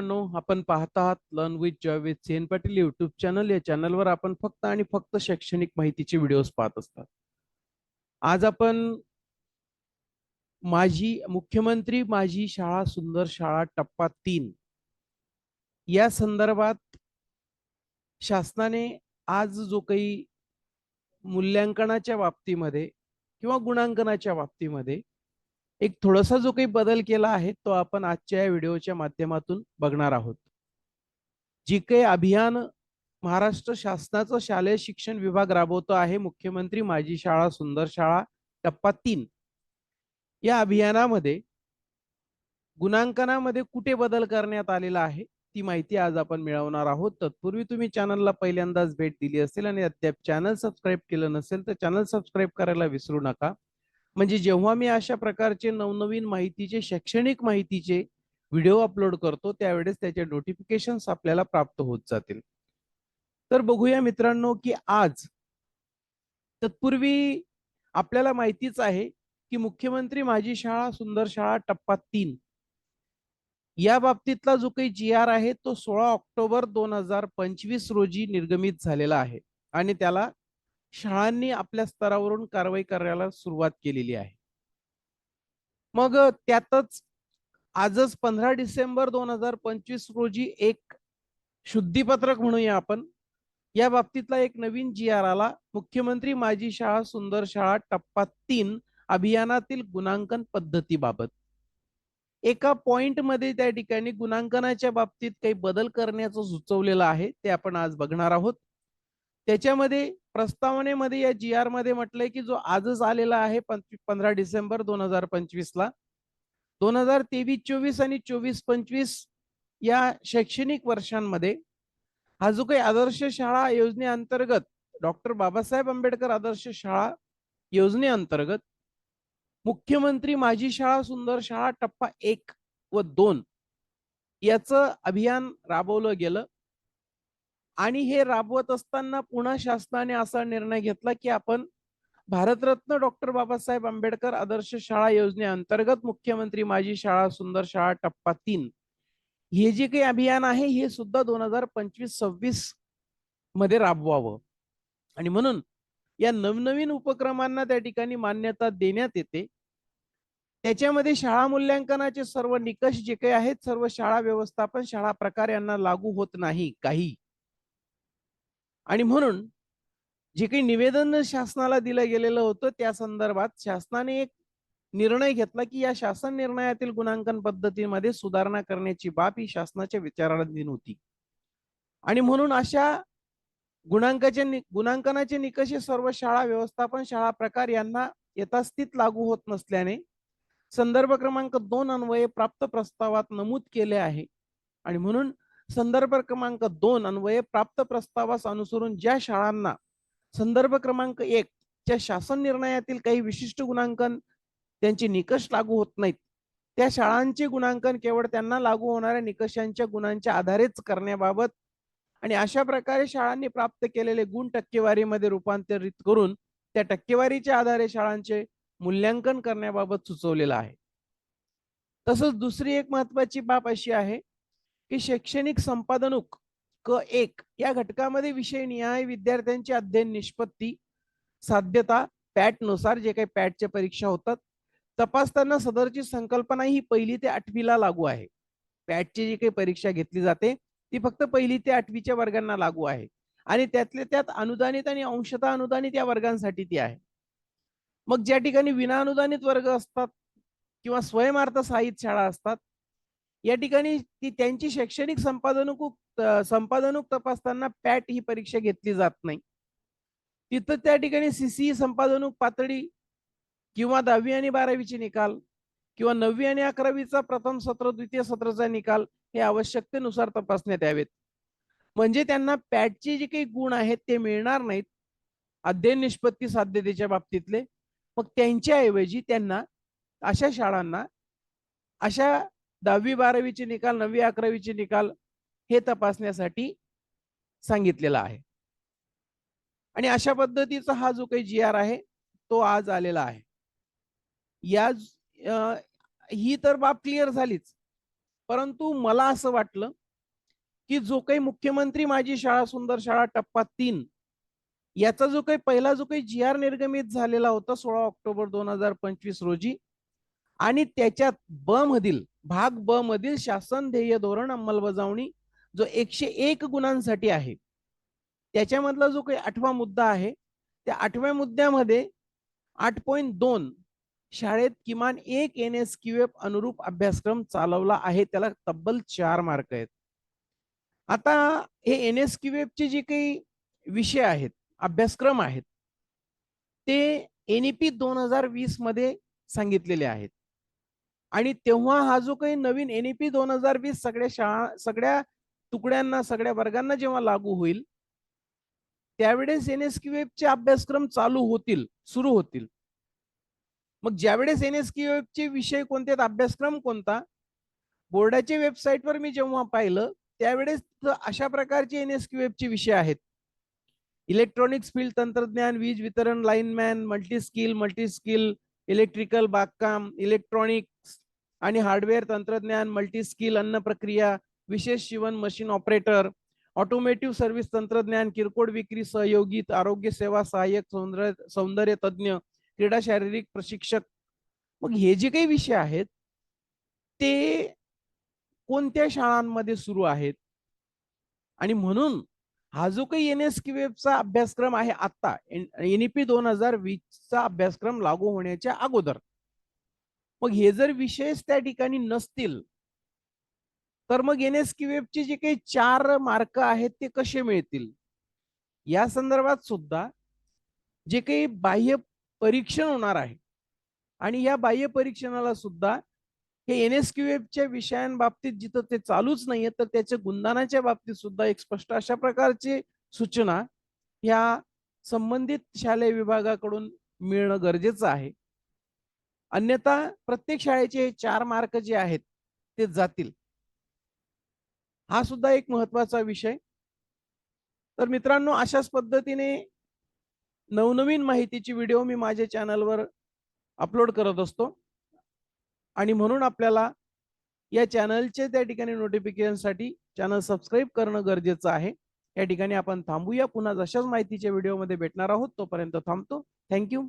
मित्रांनो आपण पाहत आहात learn with joy with Sen Patil YouTube channel या चॅनलवर आपण फक्त आणि फक्त शैक्षणिक माहितीचे व्हिडिओज पाहत असतात. आज आपण माझी मुख्यमंत्री माझी शाळा सुंदर शाळा टप्पा तीन. या संदर्भात शासनाने आज जो काही मूल्यांकनाच्या बाबतीमध्ये किंवा गुणांकनाच्या बाबतीमध्ये एक थोडासा जो काही बदल केला आहे तो आपण आजच्या या व्हिडिओच्या माध्यमातून बघणार आहोत. जी काही अभियान महाराष्ट्र शासनाचं शालेय शिक्षण विभाग राबवतो आहे मुख्यमंत्री माझी शाळा सुंदर शाळा टप्पा तीन. या अभियानामध्ये गुणांकनामध्ये कुठे बदल करण्यात आलेला आहे ती माहिती आज आपण मिळवणार आहोत. तत्पूर्वी तुम्ही चॅनलला पहिल्यांदाच भेट दिली असेल आणि अद्याप चॅनल सबस्क्राईब केलं नसेल तर चॅनल सबस्क्राईब करायला विसरू नका. म्हणजे जेव्हा मी अशा प्रकारचे नवनवीन माहितीचे शैक्षणिक माहितीचे व्हिडिओ अपलोड करतो त्यावेळेस त्याचे नोटिफिकेशन आपल्याला प्राप्त होत जातील. तर बघूया मित्रांनो की आज तत्पूर्वी आपल्याला माहितीच आहे की मुख्यमंत्री माझी शाळा सुंदर शाळा टप्पा तीन. या बाबतीतला जो काही जी आर आहे तो सोळा ऑक्टोबर दोन हजार पंचवीस रोजी निर्गमित झालेला आहे. आणि त्याला शाळांनी आपल्या स्तरावरून कारवाई करायला सुरुवात केलेली आहे. मग त्यातच आजच पंधरा डिसेंबर दोन हजार पंचवीस रोजी एक शुद्धीपत्रक म्हणूया आपण. या बाबतीतला एक नवीन जी आर आला. मुख्यमंत्री माझी शाळा सुंदर शाळा टप्पा तीन अभियानातील गुणांकन पद्धतीबाबत. एका पॉइंटमध्ये त्या ठिकाणी गुणांकनाच्या बाबतीत काही बदल करण्याचं सुचवलेलं आहे ते आपण आज बघणार आहोत. त्याच्यामध्ये प्रस्तावनेमध्ये या जी आरमध्ये म्हटलंय की जो आजच आलेला आहे पंधरा डिसेंबर दोन हजार पंचवीस ला दोन हजार तेवीस चोवीस आणि चोवीस पंचवीस या शैक्षणिक वर्षांमध्ये हा जो काही आदर्श शाळा योजनेअंतर्गत डॉक्टर बाबासाहेब आंबेडकर आदर्श शाळा योजनेअंतर्गत मुख्यमंत्री माझी शाळा सुंदर शाळा टप्पा एक व दोन याचं अभियान राबवलं गेलं. आणि हे राबवत असताना पुन्हा शासनाने असा निर्णय घेतला की आपण भारतरत्न डॉक्टर बाबासाहेब आंबेडकर आदर्श शाळा योजनेअंतर्गत मुख्यमंत्री माझी शाळा सुंदर शाळा टप्पा तीन. हे जे काही अभियान आहे हे सुद्धा दोन हजार पंचवीस सव्वीसमध्ये राबवावं. आणि म्हणून या नवनवीन उपक्रमांना त्या ठिकाणी मान्यता देण्यात येते. त्याच्यामध्ये शाळा मूल्यांकनाचे सर्व निकष जे काही आहेत सर्व शाळा व्यवस्थापन शाळा प्रकार यांना लागू होत नाही काही. आणि म्हणून जे काही निवेदन शासनाला दिलं गेलेलं होतं त्या संदर्भात शासनाने एक निर्णय घेतला की या शासन निर्णयातील गुणांकन पद्धतीमध्ये सुधारणा करण्याची बाब ही शासनाच्या विचाराधीन होती. आणि म्हणून अशा गुणांकाचे गुणांकनाचे निकष सर्व शाळा व्यवस्थापन शाळा प्रकार यांना यथास्थित लागू होत नसल्याने संदर्भ क्रमांक दोन अन्वये प्राप्त प्रस्तावात नमूद केले आहे. आणि म्हणून संदर्भ क्रमांक दोन अन्वये प्राप्त प्रस्तावास अनुसरून ज्या शाळांना संदर्भ क्रमांक एक च्या शासन निर्णयातील काही विशिष्ट गुणांकन त्यांचे निकष लागू होत नाहीत त्या शाळांचे गुणांकन केवळ त्यांना लागू होणाऱ्या निकषांच्या गुणांच्या आधारेच करण्याबाबत आणि अशा प्रकारे शाळांनी प्राप्त केलेले गुण टक्केवारीमध्ये रूपांतरित करून त्या टक्केवारीच्या आधारे शाळांचे मूल्यांकन करण्याबाबत सुचवलेलं आहे. तसंच दुसरी एक महत्वाची बाब अशी आहे की शैक्षणिक संपादनुक क एक या घटकामध्ये विषय निहाय विद्यार्थ्यांची अध्ययन निष्पत्ती साध्यता पॅटनुसार जे काही पॅटच्या परीक्षा होतात तपासताना सदरची संकल्पना ही पहिली ते आठवीला लागू आहे. पॅटची जी काही परीक्षा घेतली जाते ती फक्त पहिली ते आठवीच्या वर्गांना लागू आहे. आणि त्यातले त्यात अनुदानित आणि अंशता अनुदानित या वर्गांसाठी ती आहे. मग ज्या ठिकाणी विनाअनुदानित वर्ग असतात किंवा स्वयंअर्थ साहित्य शाळा असतात या ठिकाणी ती त्यांची शैक्षणिक संपादनुक संपादनुक तपासताना पॅट ही परीक्षा घेतली जात नाही. तिथं त्या ठिकाणी सीसी संपादनुक पातळी किंवा दहावी आणि बारावीचे निकाल किंवा नववी आणि अकरावीचा प्रथम सत्र द्वितीय सत्राचा निकाल हे आवश्यकतेनुसार तपासण्यात यावेत. म्हणजे त्यांना पॅटचे जे काही गुण आहेत ते मिळणार नाहीत. अध्ययन निष्पत्ती साध्यतेच्या बाबतीतले. मग त्यांच्याऐवजी त्यांना अशा शाळांना अशा दहावी बारावीचे निकाल नववी अकरावीचे निकाल हे तपासण्यासाठी सांगितलेला आहे. आणि अशा पद्धतीचा हा जो काही जी आर आहे तो आज आलेला आहे. या ही तर बाब क्लिअर झालीच. परंतु मला असं वाटलं की जो काही मुख्यमंत्री माझी शाळा सुंदर शाळा टप्पा तीन याचा जो काही पहिला जो काही जी आर निर्गमित झालेला होता सोळा ऑक्टोबर दोन हजार पंचवीस रोजी आणि त्याच्यात ब मधील भाग ब मधील शासन ध्येय धोरण अंमलबजावणी जो एकशे एक गुणांसाठी आहे त्याच्यामधला जो काही आठवा मुद्दा आहे त्या आठव्या मुद्द्यामध्ये आठ पॉईंट दोन शाळेत किमान एक एन एस क्यू एफ अनुरूप अभ्यासक्रम चालवला आहे त्याला तब्बल चार मार्क आहेत. आता हे एन एस क्यू एफ चे जे काही विषय आहेत अभ्यासक्रम आहेत ते एनईपी दोन हजार वीसमध्ये सांगितलेले आहेत. आणि तेव्हा हा जो काही नवीन एनईपी दोन हजार वीस सगळ्या शाळा सगळ्या तुकड्यांना सगळ्या वर्गांना जेव्हा लागू होईल त्यावेळेस एन एस क्यू चे अभ्यासक्रम चालू होतील सुरू होतील. मग ज्यावेळेस एन एस क्यू चे विषय कोणते आहेत, अभ्यासक्रम कोणता बोर्डाच्या वेबसाईटवर मी जेव्हा पाहिलं त्यावेळेस अशा प्रकारचे एन एस क्यू एफ चे विषय आहेत. इलेक्ट्रॉनिक्स फील्ड तंत्रज्ञान वीज वितरण lineman multi skill multi skill electrical बागकाम इलेक्ट्रॉनिक्स आणि हार्डवेअर तंत्रज्ञान मल्टी स्किल अन्न प्रक्रिया विशेष शिवण मशीन ऑपरेटर ऑटोमेटिव्ह सर्व्हिस तंत्रज्ञान किरकोळ विक्री सहयोगी आरोग्य सेवा सहाय्यक सौंदर्य सौंदर्य तज्ज्ञ क्रीडा शारीरिक प्रशिक्षक. मग हे जे काही विषय आहेत ते कोणत्या शाळांमध्ये सुरू आहेत? आणि म्हणून हा जो काही एन एस चा अभ्यासक्रम आहे आता एनईपी दोन हजार वीस चा अभ्यासक्रम लागू होण्याच्या अगोदर मग हे जर विषयच त्या ठिकाणी नसतील तर मग एन एस चे जे काही चार मार्क आहेत ते कसे मिळतील? या संदर्भात सुद्धा जे काही बाह्य परीक्षण होणार आहे आणि या बाह्य परीक्षणाला सुद्धा हे एन एस क्यू एफच्या विषयांबाबतीत जिथं ते चालूच नाहीये तर त्याच्या गुणदानाच्या बाबतीत सुद्धा एक स्पष्ट अशा प्रकारची सूचना या संबंधित शालेय विभागाकडून मिळणं गरजेचं आहे. अन्यथा प्रत्येक शाळेचे चार मार्क जे आहेत ते जातील. हा सुद्धा एक महत्त्वाचा विषय. तर मित्रांनो अशाच पद्धतीने नवनवीन माहितीची व्हिडिओ मी माझ्या चॅनलवर अपलोड करत असतो. आणि म्हणून आपल्याला या चॅनलचे त्या ठिकाणी नोटिफिकेशनसाठी चॅनल सबस्क्राईब करणं गरजेचं आहे. या ठिकाणी आपण थांबूया. पुन्हा जशाच माहितीच्या व्हिडिओमध्ये भेटणार आहोत तोपर्यंत थांबतो. थँक्यू.